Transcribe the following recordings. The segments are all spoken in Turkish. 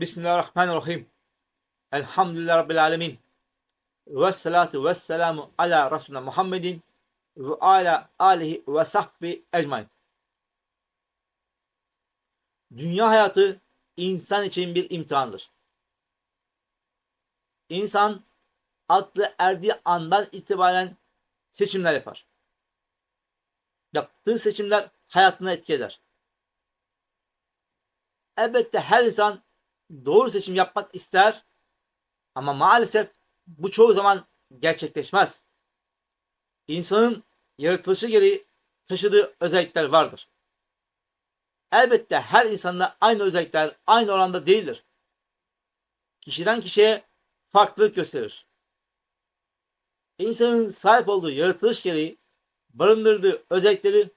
Bismillahirrahmanirrahim. Elhamdülillah Rabbil alemin. Ve salatu ve selamu ala Resulüne Muhammedin ve ala alihi ve sahbi ecmain. Dünya hayatı insan için bir imtihandır. İnsan aklı erdiği andan itibaren seçimler yapar. Yaptığı seçimler hayatına etki eder. Elbette her insan doğru seçim yapmak ister ama maalesef bu çoğu zaman gerçekleşmez. İnsanın yaratılışı gereği taşıdığı özellikler vardır. Elbette her insanda aynı özellikler aynı oranda değildir. Kişiden kişiye farklılık gösterir. İnsanın sahip olduğu yaratılış gereği barındırdığı özellikleri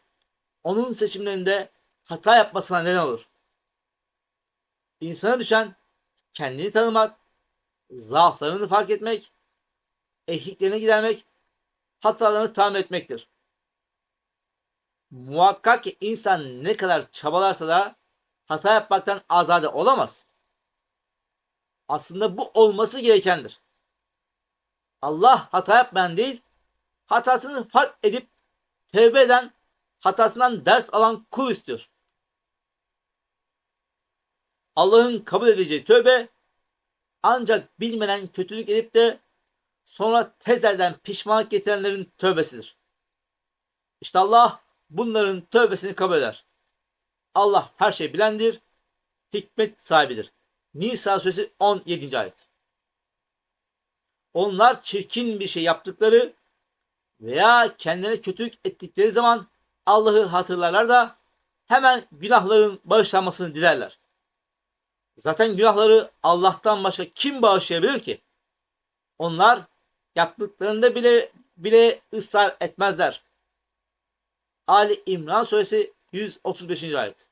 onun seçimlerinde hata yapmasına neden olur. İnsana düşen kendini tanımak, zaaflarını fark etmek, eksiklerini gidermek, hatalarını tamir etmektir. Muhakkak ki insan ne kadar çabalarsa da hata yapmaktan azade olamaz. Aslında bu olması gerekendir. Allah hata yapmayan değil, hatasını fark edip tevbe eden, hatasından ders alan kul istiyor. Allah'ın kabul edeceği tövbe ancak bilmeden kötülük edip de sonra tezelden pişmanlık getirenlerin tövbesidir. İşte Allah bunların tövbesini kabul eder. Allah her şey bilendir, hikmet sahibidir. Nisa suresi 17. ayet. Onlar çirkin bir şey yaptıkları veya kendine kötülük ettikleri zaman Allah'ı hatırlarlar da hemen günahların bağışlanmasını dilerler. Zaten günahları Allah'tan başka kim bağışlayabilir ki? Onlar yaptıklarında bile bile ısrar etmezler. Ali İmran suresi 135. ayet.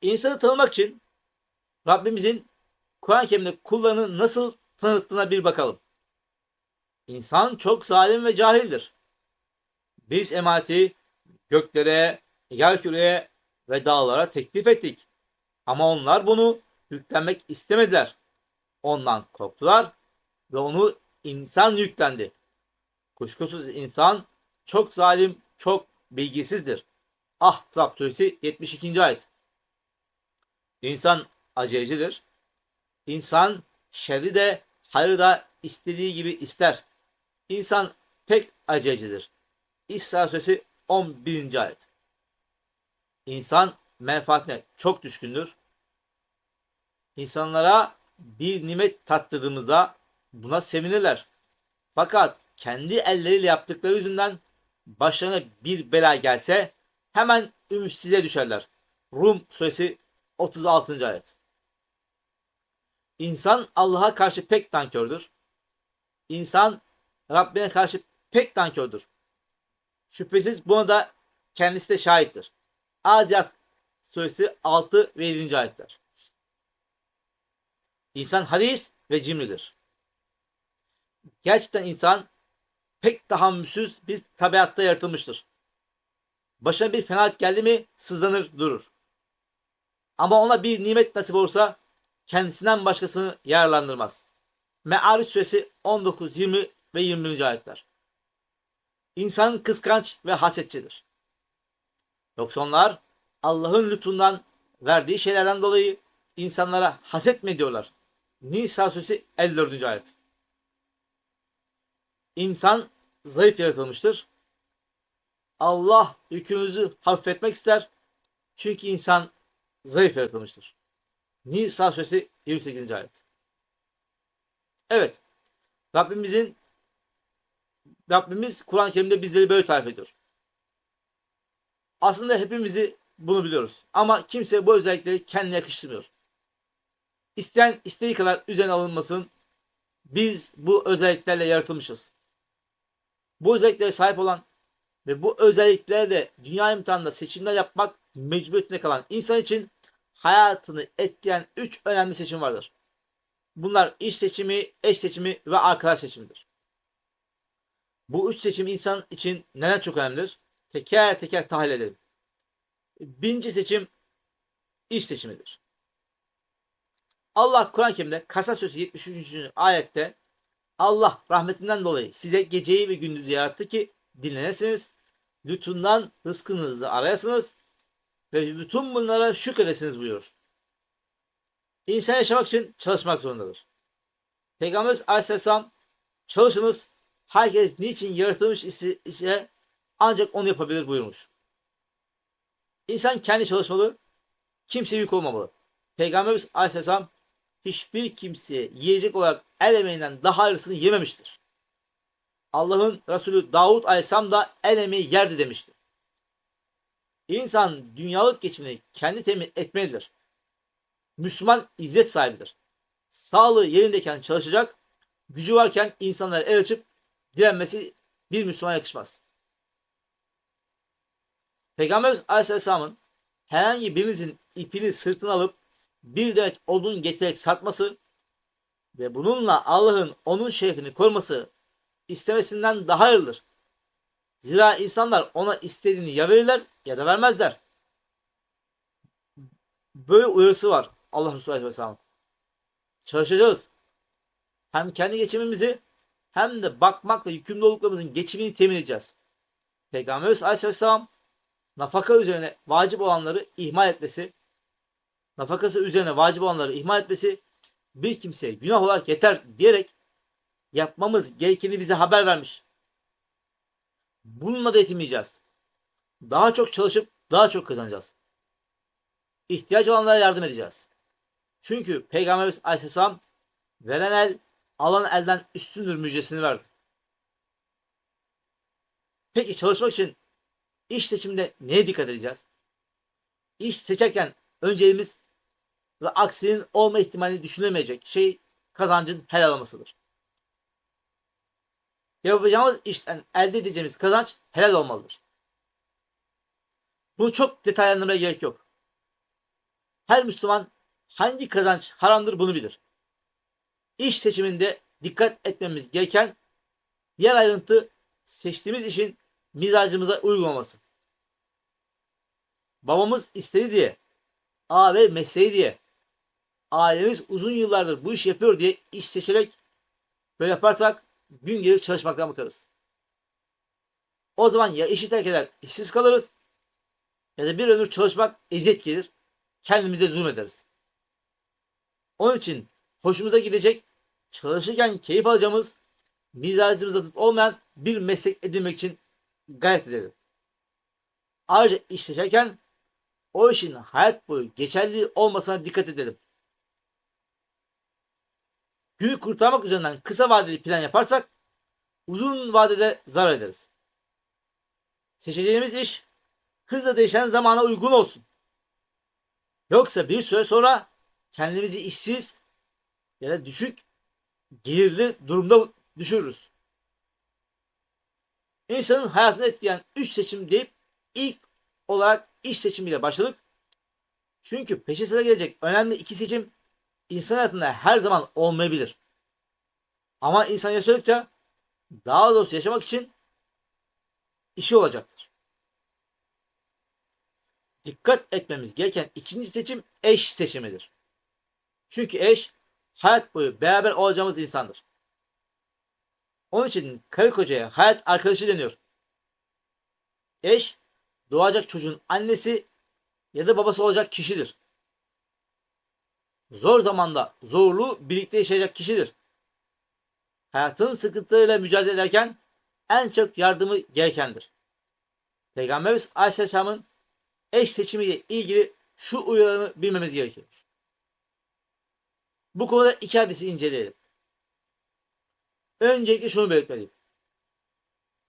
İnsanı tanımak için Rabbimizin Kur'an-ı Kerim'de kullarını nasıl tanıttığına bir bakalım. İnsan çok zalim ve cahildir. Biz emaneti göklere, yer küreye ve dağlara teklif ettik. Ama onlar bunu yüklenmek istemediler. Ondan korktular ve onu insan yüklendi. Kuşkusuz insan çok zalim, çok bilgisizdir. Ahzab suresi 72. ayet. İnsan acelecidir. İnsan şerri de hayrı da istediği gibi ister. İnsan pek acelecidir. İsra suresi 11. ayet. İnsan menfaatine çok düşkündür. İnsanlara bir nimet tattırdığımızda buna sevinirler. Fakat kendi elleriyle yaptıkları yüzünden başlarına bir bela gelse hemen ümitsizliğe düşerler. Rum suresi 36. ayet. İnsan Allah'a karşı pek nankördür. İnsan Rabbine karşı pek nankördür. Şüphesiz buna da kendisi de şahittir. Adiyat suresi 6 ve 7. ayetler. İnsan hadis ve cimridir. Gerçekten insan pek tahammülsüz bir tabiatta yaratılmıştır. Başına bir fenalık geldi mi sızlanır durur. Ama ona bir nimet nasip olursa kendisinden başkasını yararlandırmaz. Me'ariç suresi 19, 20 ve 21. ayetler. İnsan kıskanç ve hasetçidir. Yoksa onlar Allah'ın lütfundan verdiği şeylerden dolayı insanlara haset mi ediyorlar? Nisa suresi 54. ayet. İnsan zayıf yaratılmıştır. Allah yükümüzü hafifletmek ister. Çünkü insan zayıf yaratılmıştır. Nisa suresi 28. ayet. Evet. Rabbimizin Rabbimiz Kur'an-ı Kerim'de bizleri böyle tarif ediyor. Aslında hepimizi bunu biliyoruz. Ama kimse bu özellikleri kendine yakıştırmıyor. İsteyen istediği kadar üzerine alınmasın. Biz bu özelliklerle yaratılmışız. Bu özelliklere sahip olan ve bu özelliklerle dünya imtihanında seçimler yapmak mecburiyetinde kalan insan için hayatını etkileyen üç önemli seçim vardır. Bunlar iş seçimi, eş seçimi ve arkadaş seçimidir. Bu üç seçim insan için neden çok önemlidir? Teker teker tahlil edelim. Birinci seçim iş seçimidir. Allah Kur'an-ı Kerim'de Kasas Suresi 73. ayette Allah rahmetinden dolayı size geceyi ve gündüzü yarattı ki dinlenesiniz, lütfundan rızkınızı arayasınız ve bütün bunlara şükredesiniz buyurur. İnsan yaşamak için çalışmak zorundadır. Peygamberimiz Aleyhisselam çalışınız, herkes niçin yaratılmış ise ancak onu yapabilir buyurmuş. İnsan kendi çalışmalı, kimseye yük olmamalı. Peygamberimiz Aleyhisselam hiçbir kimseye yiyecek olarak el emeğinden daha hayırlısını yememiştir. Allah'ın Resulü Davud Aleyhisselam da el emeği yerdi demiştir. İnsan dünyalık geçimini kendi temin etmelidir. Müslüman izzet sahibidir. Sağlığı yerindeyken çalışacak, gücü varken insanlara el açıp direnmesi bir Müslümana yakışmaz. Peygamberimiz Aleyhisselam'ın herhangi birinizin ipini sırtına alıp bir demet odun getirerek satması ve bununla Allah'ın onun şerefini koruması istemesinden daha hayırlıdır. Zira insanlar ona istediğini ya verirler ya da vermezler. Böyle uyarısı var Allah Resulü Aleyhisselam. Çalışacağız. Hem kendi geçimimizi hem de bakmakla yükümlü olduklarımızın geçimini temin edeceğiz. Peygamberimiz Aleyhisselam nafaka üzerine vacip olanları ihmal etmesi, nafakası üzerine vacip olanları ihmal etmesi bir kimseye günah olarak yeter diyerek yapmamız gerekeni bize haber vermiş. Bununla da yetinmeyeceğiz. Daha çok çalışıp daha çok kazanacağız. İhtiyaç olanlara yardım edeceğiz. Çünkü Peygamberimiz Aleyhisselam veren el alan elden üstündür müjdesini verdi. Peki çalışmak için iş seçiminde neye dikkat edeceğiz? İş seçerken önceliğimiz ve aksinin olma ihtimali düşünülemeyecek şey kazancın helal olmasıdır. Yapacağımız işten elde edeceğimiz kazanç helal olmalıdır. Bu çok detaylandırmaya gerek yok. Her Müslüman hangi kazanç haramdır bunu bilir. İş seçiminde dikkat etmemiz gereken diğer ayrıntı seçtiğimiz işin mizacımıza uygun olması. Babamız istedi diye, ağabey mesleği diye, ailemiz uzun yıllardır bu iş yapıyor diye iş seçerek böyle yaparsak gün gelir çalışmaktan bakarız. O zaman ya işi terk eder, işsiz kalırız ya da bir ömür çalışmak eziyet gelir, kendimize zulmederiz. Onun için hoşumuza gidecek, çalışırken keyif alacağımız, mizacımıza zıt olmayan bir meslek edinmek için gayret edelim. Ayrıca iş seçerken o işin hayat boyu geçerli olmasına dikkat edelim. Günü kurtarmak üzerinden kısa vadeli plan yaparsak uzun vadede zarar ederiz. Seçeceğimiz iş hızla değişen zamana uygun olsun. Yoksa bir süre sonra kendimizi işsiz ya da düşük gelirli durumda düşürürüz. İnsanın hayatını etkileyen 3 seçim deyip ilk olarak iş seçimiyle başladık. Çünkü peşi sıra gelecek önemli iki seçim insan hayatında her zaman olmayabilir. Ama insan yaşadıkça daha doğrusu yaşamak için işi olacaktır. Dikkat etmemiz gereken ikinci seçim eş seçimidir. Çünkü eş hayat boyu beraber olacağımız insandır. Onun için karı kocaya hayat arkadaşı deniyor. Eş doğacak çocuğun annesi ya da babası olacak kişidir. Zor zamanda zorluğu birlikte yaşayacak kişidir. Hayatın sıkıntılarıyla mücadele ederken en çok yardımı gerekendir. Peygamberimiz Aleyhisselam'ın eş seçimiyle ilgili şu uyarını bilmemiz gerekiyor. Bu konuda iki hadisi inceleyelim. Öncelikle şunu belirtmeliyim.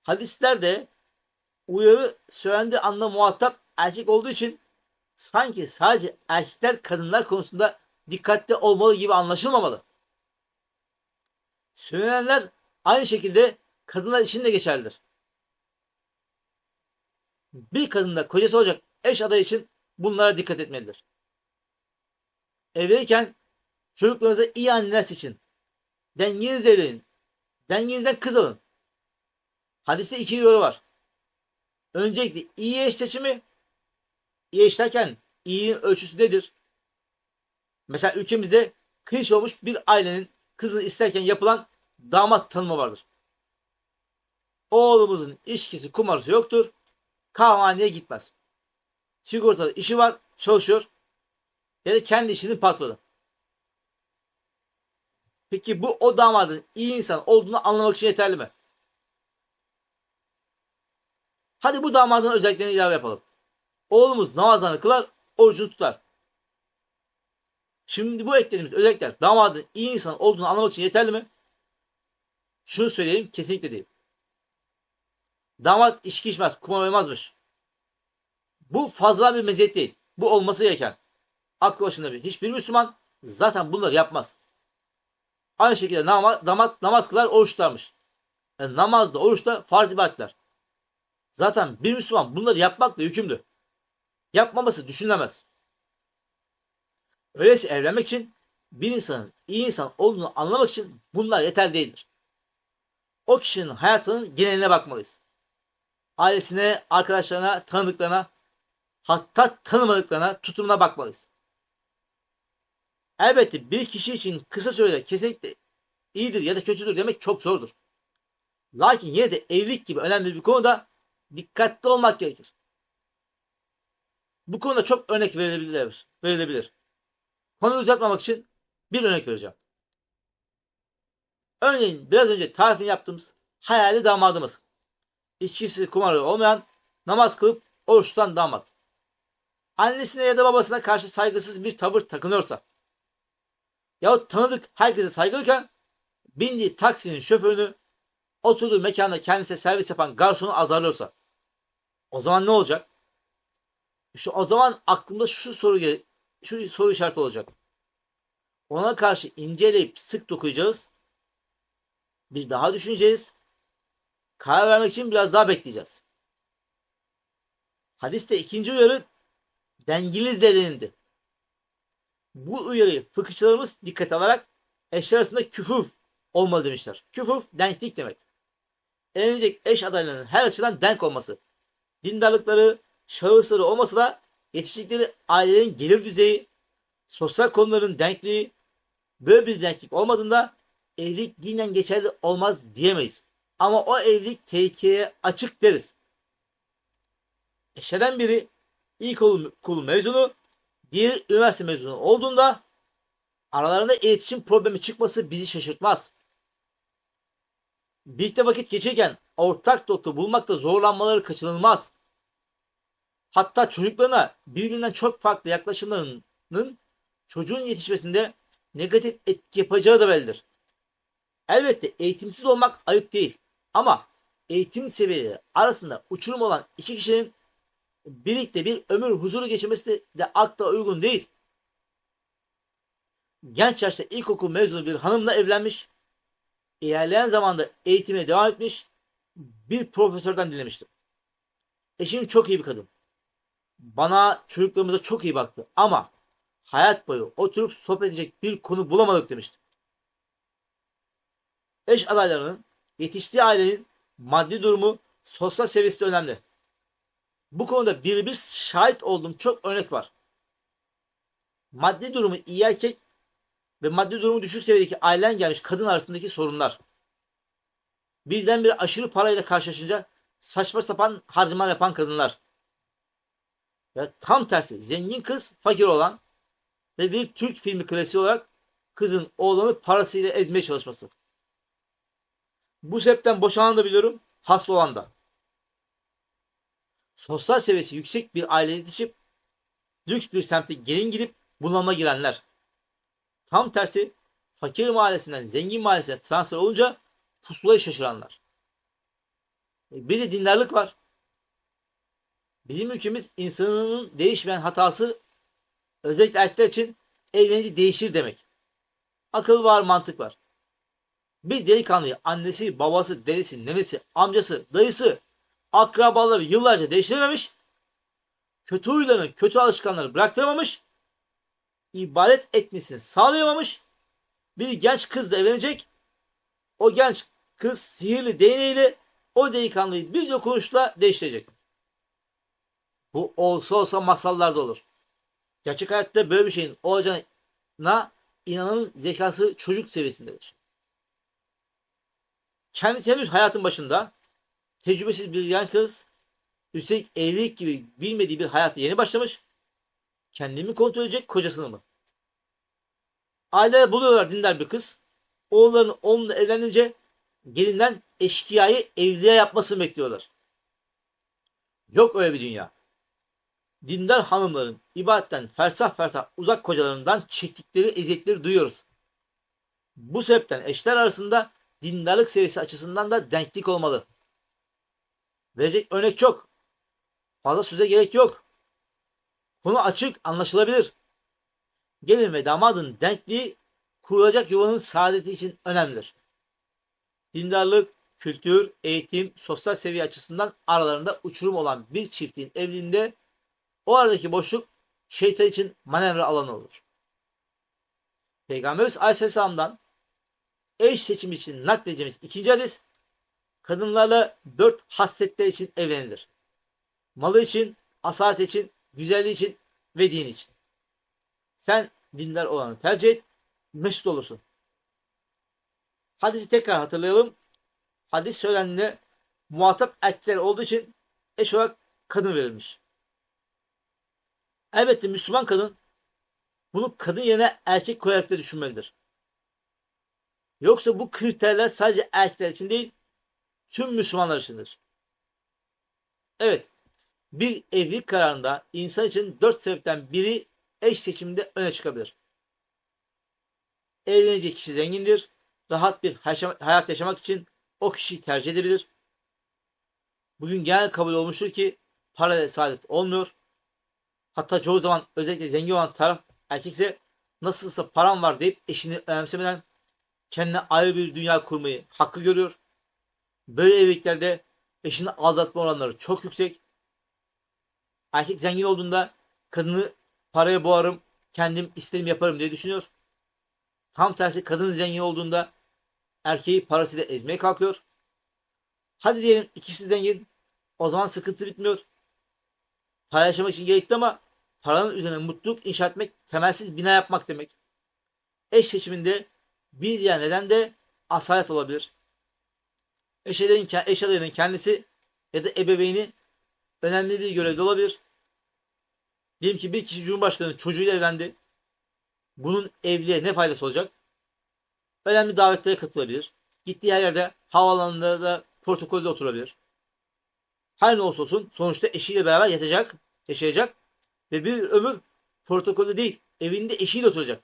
Hadislerde uyarı söylendiği anda muhatap erkek olduğu için sanki sadece erkekler kadınlar konusunda dikkatli olmalı gibi anlaşılmamalı. Söylenenler aynı şekilde kadınlar için de geçerlidir. Bir kadın da kocası olacak eş adayı için bunlara dikkat etmelidir. Evliyken çocuklarınıza iyi anneler seçin. Dengenizle evlenin. Dengenizden kız alın. Hadiste iki yolu var. Öncelikle iyi eş seçimi, iyi eş derken iyiliğin ölçüsü nedir? Mesela ülkemizde kıyış olmuş bir ailenin kızını isterken yapılan damat tanımı vardır. Oğlumuzun içkisi kumarısı yoktur. Kahvehaneye gitmez. Sigortalı işi var, çalışıyor. Ya da kendi işinin patronu. Peki bu o damadın iyi insan olduğunu anlamak için yeterli mi? Hadi bu damadın özelliklerini ilave yapalım. Oğlumuz namazlarını kılar, orucunu tutar. Şimdi bu eklediğimiz özellikler damadın iyi insan olduğunu anlamak için yeterli mi? Şunu söyleyeyim kesinlikle değil. Damat içki içmez, kumar oynamazmış. Bu fazla bir meziyet değil. Bu olması gereken. Aklı başında bir. Hiçbir Müslüman zaten bunları yapmaz. Aynı şekilde nama, damat namaz kılar, oruç tutarmış. Yani namazda, oruçta farz ibadetler. Zaten bir Müslüman bunları yapmakla yükümlü. Yapmaması düşünülemez. Öyleyse evlenmek için bir insanın iyi insan olduğunu anlamak için bunlar yeterli değildir. O kişinin hayatının geneline bakmalıyız. Ailesine, arkadaşlarına, tanıdıklarına, hatta tanımadıklarına, tutumuna bakmalıyız. Elbette bir kişi için kısa sürede kesinlikle iyidir ya da kötüdür demek çok zordur. Lakin yine de evlilik gibi önemli bir konuda dikkatli olmak gerekir. Bu konuda çok örnek verilebilir. verilebilir. Konuyu uzatmamak için bir örnek vereceğim. Örneğin biraz önce tarifini yaptığımız hayali damadımız. İçkisi kumarı olmayan, namaz kılıp oruç tutan damat. Annesine ya da babasına karşı saygısız bir tavır takınıyorsa yahut tanıdık herkese saygılıyken bindiği taksinin şoförünü oturduğu mekanda kendisine servis yapan garsonu azarlıyorsa o zaman ne olacak? İşte o zaman aklımda şu soru şu soru işareti olacak. Ona karşı inceleyip sık dokuyacağız. Bir daha düşüneceğiz. Karar vermek için biraz daha bekleyeceğiz. Hadiste ikinci uyarı denginiz denildi. Bu uyarıyı fıkıhçılarımız dikkat alarak eşler arasında küfuf olmalı demişler. Küfuf denklik demek. Evlenecek eş adaylarının her açıdan denk olması. Dindarlıkları, şahısları olmasa da yetiştikleri ailelerin gelir düzeyi, sosyal konuların denkliği, böyle bir denklik olmadığında evlilik dinen geçerli olmaz diyemeyiz. Ama o evlilik tehlikeye açık deriz. Eşeden biri ilkokul mezunu, diğeri üniversite mezunu olduğunda aralarında iletişim problemi çıkması bizi şaşırtmaz. Birlikte vakit geçirken ortak nokta bulmakta zorlanmaları kaçınılmaz. Hatta çocuklarına birbirinden çok farklı yaklaşımlarının çocuğun yetişmesinde negatif etki yapacağı da bellidir. Elbette eğitimsiz olmak ayıp değil. Ama eğitim seviyeleri arasında uçurum olan iki kişinin birlikte bir ömür huzuru geçirmesi de akla uygun değil. Genç yaşta ilkokul mezunu bir hanımla evlenmiş, ilerleyen zamanda eğitimine devam etmiş, bir profesörden dinlemiştim. Eşim çok iyi bir kadın. Bana çocuklarımıza çok iyi baktı ama hayat boyu oturup sohbet edecek bir konu bulamadık demişti. Eş adaylarının yetiştiği ailenin maddi durumu, sosyal seviyesi de önemli. Bu konuda birebir şahit olduğum çok örnek var. Maddi durumu iyi erkek ve maddi durumu düşük seviyedeki ailen gelmiş kadın arasındaki sorunlar. Birdenbire aşırı parayla karşılaşınca saçma sapan harcamalar yapan kadınlar. Ve tam tersi zengin kız fakir olan ve bir Türk filmi klasiği olarak kızın oğlanı parasıyla ezmeye çalışması. Bu sebepten boşanan da biliyorum, hasta olan da. Sosyal seviyesi yüksek bir aileye yetişip lüks bir semte gelin gidip bunalıma girenler. Tam tersi fakir mahallesinden zengin mahallesine transfer olunca pusulayı şaşıranlar. E, bir de dindarlık var. Bizim ülkemiz insanının değişmeyen hatası özellikle erkekler için evlenince değişir demek. Akıl var, mantık var. Bir delikanlıyı annesi, babası, dedesi, nenesi, amcası, dayısı, akrabaları yıllarca değiştirememiş, kötü huylarını, kötü alışkanları bıraktıramamış, ibadet etmesini sağlayamamış, bir genç kızla evlenecek, o genç kız sihirli değneğiyle o delikanlıyı bir dokunuşla değiştirecek. Bu olsa olsa masallarda olur. Gerçek hayatta böyle bir şeyin olacağına inananın zekası çocuk seviyesindedir. Kendisi henüz hayatın başında tecrübesiz bir yan kız, üstelik evlilik gibi bilmediği bir hayata yeni başlamış, kendimi kontrol edecek kocasını mı? Aileler buluyorlar dindar bir kız, oğullarını onunla evlenince gelinden eşkıyayı evliya yapmasını bekliyorlar. Yok öyle bir dünya. Dindar hanımların ibadetten fersah fersah uzak kocalarından çektikleri eziyetleri duyuyoruz. Bu sebepten eşler arasında dindarlık seviyesi açısından da denklik olmalı. Verecek örnek çok. Fazla söze gerek yok. Konu açık, anlaşılabilir. Gelin ve damadın denkliği kurulacak yuvanın saadeti için önemlidir. Dindarlık, kültür, eğitim, sosyal seviye açısından aralarında uçurum olan bir çiftin evliliğinde o aradaki boşluk şeytan için manevra alanı olur. Peygamberimiz Aleyhisselam'dan eş seçimi için nakledeceğimiz ikinci hadis kadınlarla dört hasletler için evlenilir. Malı için, asalet için, güzelliği için ve din için. Sen dindar olanı tercih et, mesut olursun. Hadisi tekrar hatırlayalım. Hadis söylendiğinde muhatap erkekler olduğu için eş olarak kadın verilmiş. Elbette Müslüman kadın bunu kadın yerine erkek koyarak da düşünmelidir. Yoksa bu kriterler sadece erkekler için değil, tüm Müslümanlar içindir. Evet, bir evlilik kararında insan için dört sebepten biri eş seçiminde öne çıkabilir. Evlenecek kişi zengindir, rahat bir hayat yaşamak için o kişiyi tercih edebilir. Bugün genel kabul olmuştur ki para ile saadet olmuyor. Hatta çoğu zaman özellikle zengin olan taraf erkekse nasılsa param var deyip eşini önemsemeden kendine ayrı bir dünya kurmayı hakkı görüyor. Böyle evliliklerde eşini aldatma oranları çok yüksek. Erkek zengin olduğunda kadını paraya boğarım, kendim istedim yaparım diye düşünüyor. Tam tersi kadın zengin olduğunda erkeği parasıyla ezmeye kalkıyor. Hadi diyelim ikisi zengin. O zaman sıkıntı bitmiyor. Para yaşamak için gerekli ama paranın üzerine mutluluk inşa etmek temelsiz bina yapmak demek. Eş seçiminde bir diğer neden de asalet olabilir. Eş adayının, eş kendisi ya da ebeveyni önemli bir görevde olabilir. Diyelim ki bir kişi Cumhurbaşkanı çocuğuyla evlendi. Bunun evliliğe ne faydası olacak? Önemli davetlere katılabilir. Gittiği her yerde havaalanında da protokolde oturabilir. Her ne olsa olsun sonuçta eşiyle beraber yatacak, yaşayacak ve bir ömür protokolde değil, evinde eşiyle oturacak.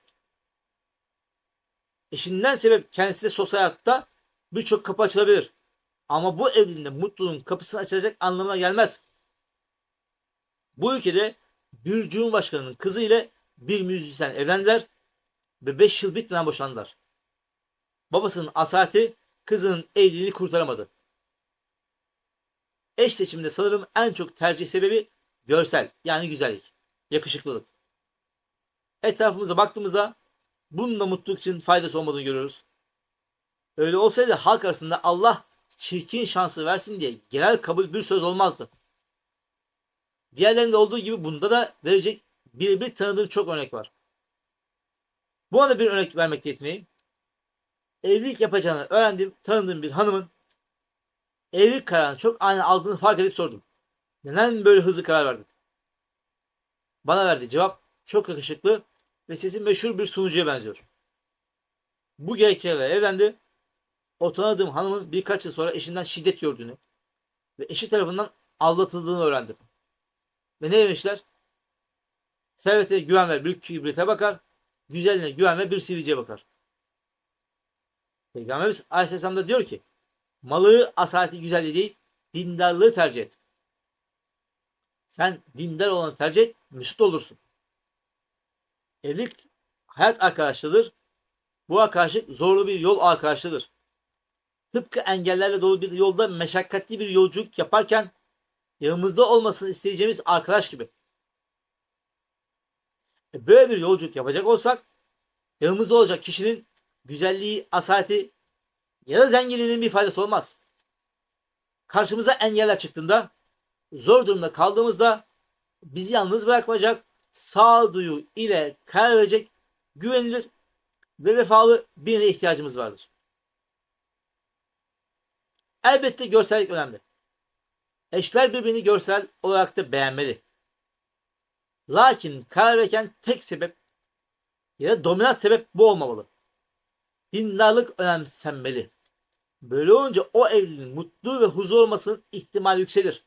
Eşinden sebep kendisi de sosyal hayatta birçok kapı açılabilir. Ama bu evliliğinde mutluluğun kapısını açacak anlamına gelmez. Bu ülkede bir cumhurbaşkanının kızı ile bir müzisyen evlendiler ve 5 yıl bitmeden boşandılar. Babasının asati kızının evliliğini kurtaramadı. Eş seçiminde sanırım en çok tercih sebebi görsel yani güzellik, yakışıklılık. Etrafımıza baktığımızda bunun da mutluluk için faydası olmadığını görüyoruz. Öyle olsaydı halk arasında Allah çirkin şansı versin diye genel kabul bir söz olmazdı. Diğerlerinde olduğu gibi bunda da verecek birebir tanıdığım çok örnek var. Bu anda bir örnek vermek yetineyim. Evlilik yapacağını öğrendiğim, tanıdığım bir hanımın evlilik kararını çok ani aldığını fark edip sordum. Neden böyle hızlı karar verdin? Bana verdiği cevap çok yakışıklı ve sesi meşhur bir sunucuya benziyor. Bu gerekçeyle evlendi. O tanıdığım hanımın birkaç yıl sonra eşinden şiddet gördüğünü ve eşi tarafından aldatıldığını öğrendim. Ve ne demişler? Servetine güven ver bir kibrite bakar, güzelliğine güven ver bir sivilceye bakar. Peygamberimiz Aleyhisselam da diyor ki, malı, asaleti, güzelliği değil, dindarlığı tercih et. Sen dindar olanı tercih et, mesut olursun. Evlilik hayat arkadaşlığıdır. Bu arkadaşlık zorlu bir yol arkadaşlığıdır. Tıpkı engellerle dolu bir yolda meşakkatli bir yolculuk yaparken yanımızda olmasını isteyeceğimiz arkadaş gibi. E böyle bir yolculuk yapacak olsak yanımızda olacak kişinin güzelliği, asaleti ya da zenginliğinin bir faydası olmaz. Karşımıza engeller çıktığında, zor durumda kaldığımızda bizi yalnız bırakmayacak, sağduyu ile karar verecek güvenilir ve vefalı birine ihtiyacımız vardır. Elbette görsellik önemli. Eşler birbirini görsel olarak da beğenmeli. Lakin karar verirken tek sebep ya da dominant sebep bu olmamalı. Dindarlık önemsenmeli. Böyle olunca o evliliğin mutlu ve huzur olmasının ihtimali yükselir.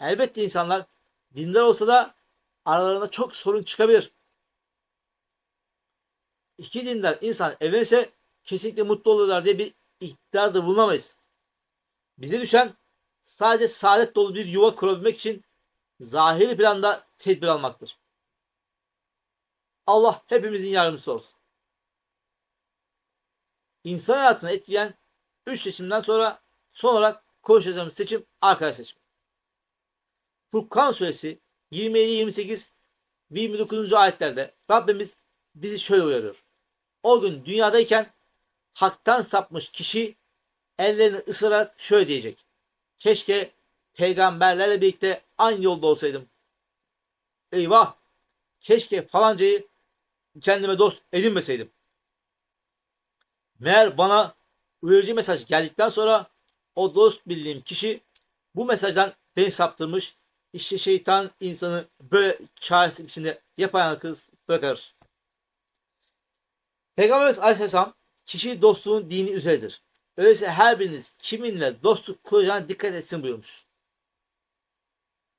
Elbette insanlar dindar olsa da aralarında çok sorun çıkabilir. İki dindar insan evlenirse kesinlikle mutlu olurlar diye bir iddiada bulunamayız. Bize düşen sadece saadet dolu bir yuva kurabilmek için zahiri planda tedbir almaktır. Allah hepimizin yardımcısı olsun. İnsan hayatını etkileyen 3 seçimden sonra son olarak konuşacağımız seçim arkadaş seçimi. Furkan suresi 27, 28 ve 29. ayetlerde Rabbimiz bizi şöyle uyarıyor. O gün dünyadayken haktan sapmış kişi ellerini ısırarak şöyle diyecek. Keşke peygamberlerle birlikte aynı yolda olsaydım. Eyvah! Keşke falancayı kendime dost edinmeseydim. Meğer bana uyarıcı mesaj geldikten sonra o dost bildiğim kişi bu mesajdan beni saptırmış. İşte şeytan insanı böyle çaresizlik içinde yapayalnız bırakır. Peygamberimiz Aleyhisselam kişi dostluğun dini üzeridir. Öyleyse her biriniz kiminle dostluk kuracağına dikkat etsin buyurmuş.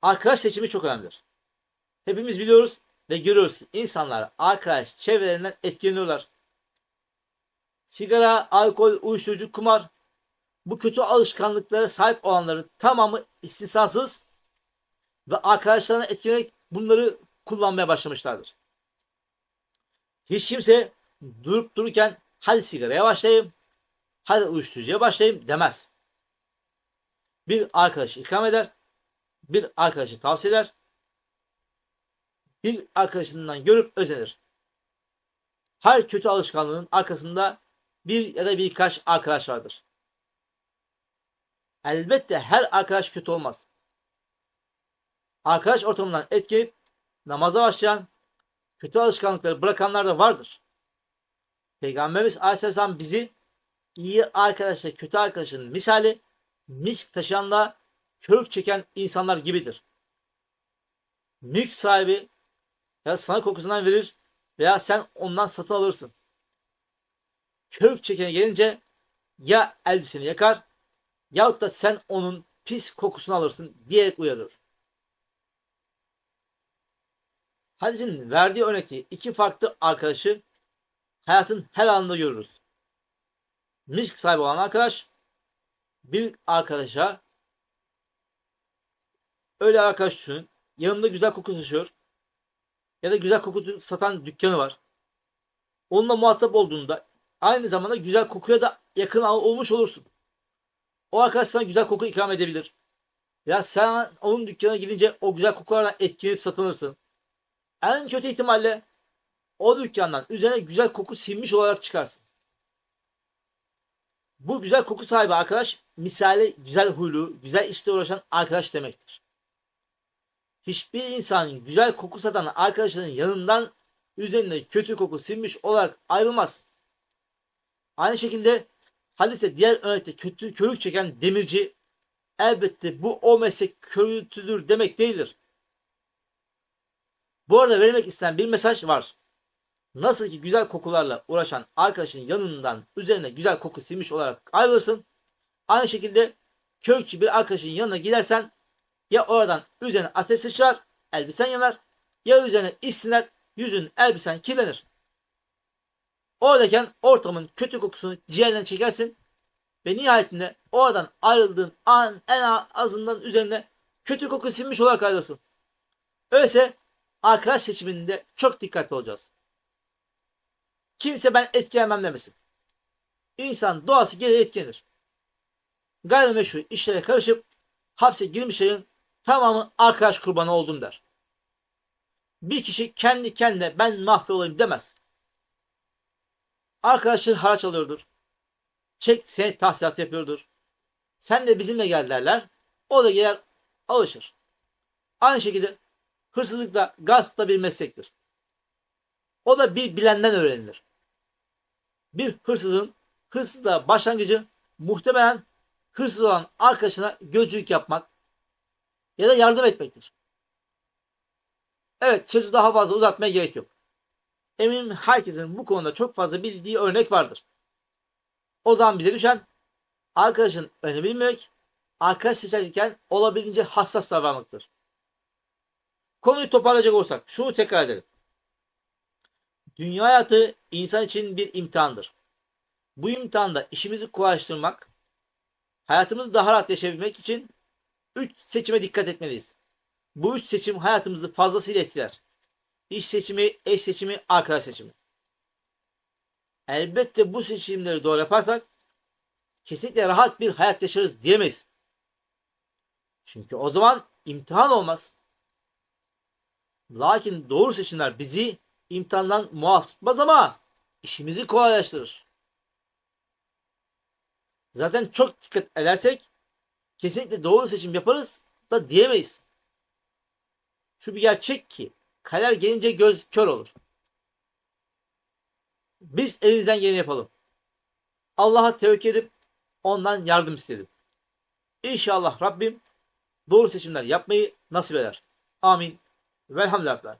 Arkadaş seçimi çok önemlidir. Hepimiz biliyoruz ve görüyoruz ki insanlar arkadaş çevrelerinden etkileniyorlar. Sigara, alkol, uyuşturucu, kumar bu kötü alışkanlıklara sahip olanların tamamı istisnasız ve arkadaşlarına etkilenerek bunları kullanmaya başlamışlardır. Hiç kimse durup dururken hadi sigaraya başlayayım, hadi uyuşturucuya başlayayım demez. Bir arkadaş ikram eder, bir arkadaşı tavsiye eder, bir arkadaşından görüp özenir. Her kötü alışkanlığın arkasında bir ya da birkaç arkadaş vardır. Elbette her arkadaş kötü olmaz. Arkadaş ortamından etkilenip namaza başlayan, kötü alışkanlıkları bırakanlar da vardır. Peygamberimiz Aleyhisselam bizi iyi arkadaşla kötü arkadaşın misali misk taşıyanla kök çeken insanlar gibidir. Misk sahibi ya sana kokusundan verir veya sen ondan satın alırsın. Kök çekene gelince ya elbiseni yakar yahut da sen onun pis kokusunu alırsın diyerek uyarır. Hadisin verdiği örnekte iki farklı arkadaşı hayatın her anında görürüz. Misk sahibi olan arkadaş bir arkadaşa öyle arkadaş düşünün. Yanında güzel koku taşıyor. Ya da güzel koku satan dükkanı var. Onunla muhatap olduğunda aynı zamanda güzel kokuya da yakın olmuş olursun. O arkadaş sana güzel koku ikram edebilir. Ya sen onun dükkanına gidince o güzel kokulardan etkilenip satılırsın. En kötü ihtimalle o dükkandan üzerine güzel koku silmiş olarak çıkarsın. Bu güzel koku sahibi arkadaş misali güzel huylu, güzel işte uğraşan arkadaş demektir. Hiçbir insanın güzel koku satan arkadaşının yanından üzerine kötü koku silmiş olarak ayrılmaz. Aynı şekilde hadiste diğer örnekte kötü körük çeken demirci elbette bu o meslek kötüdür demek değildir. Bu arada vermek istenen bir mesaj var. Nasıl ki güzel kokularla uğraşan arkadaşın yanından üzerine güzel koku silmiş olarak ayrılırsın. Aynı şekilde kökçü bir arkadaşın yanına gidersen ya oradan üzerine ateş sıçrar, elbisen yanar ya üzerine işsinler, yüzün elbisen kirlenir. Oradayken ortamın kötü kokusunu ciğerlerine çekersin ve nihayetinde oradan ayrıldığın an en azından üzerine kötü koku silmiş olarak ayrılırsın. Öyleyse arkadaş seçiminde çok dikkatli olacağız. Kimse ben etkilemem demesin. İnsan doğası gereği etkilenir. Gayrimeşru işlere karışıp hapse girmişlerin tamamı arkadaş kurbanı oldum der. Bir kişi kendi kendine ben mahvolayım demez. Arkadaşın haraç alıyordur. Çek senet tahsilat yapıyordur. Sen de bizimle gel derler. O da gelir alışır. Aynı şekilde hırsızlık da gasp da bir meslektir. O da bir bilenden öğrenilir. Bir hırsızın hırsızlığa başlangıcı muhtemelen hırsız olan arkadaşına gözcülük yapmak ya da yardım etmektir. Evet sözü daha fazla uzatmaya gerek yok. Eminim herkesin bu konuda çok fazla bildiği örnek vardır. O zaman bize düşen arkadaşın önemini bilmek, arkadaş seçerken olabildiğince hassas davranmaktır. Konuyu toparlayacak olursak şunu tekrar edelim. Dünya hayatı insan için bir imtihandır. Bu imtihanda işimizi kolaylaştırmak, hayatımızı daha rahat yaşayabilmek için 3 seçime dikkat etmeliyiz. Bu üç seçim hayatımızı fazlasıyla etkiler. İş seçimi, eş seçimi, arkadaş seçimi. Elbette bu seçimleri doğru yaparsak kesinlikle rahat bir hayat yaşarız diyemeyiz. Çünkü o zaman imtihan olmaz. Lakin doğru seçimler bizi imtihandan muaf tutmaz ama işimizi kolaylaştırır. Zaten çok dikkat edersek kesinlikle doğru seçim yaparız da diyemeyiz. Şu bir gerçek ki kader gelince göz kör olur. Biz elimizden geleni yapalım. Allah'a tevekkül edip ondan yardım istedim. İnşallah Rabbim doğru seçimler yapmayı nasip eder. Amin. Velhamdülillah.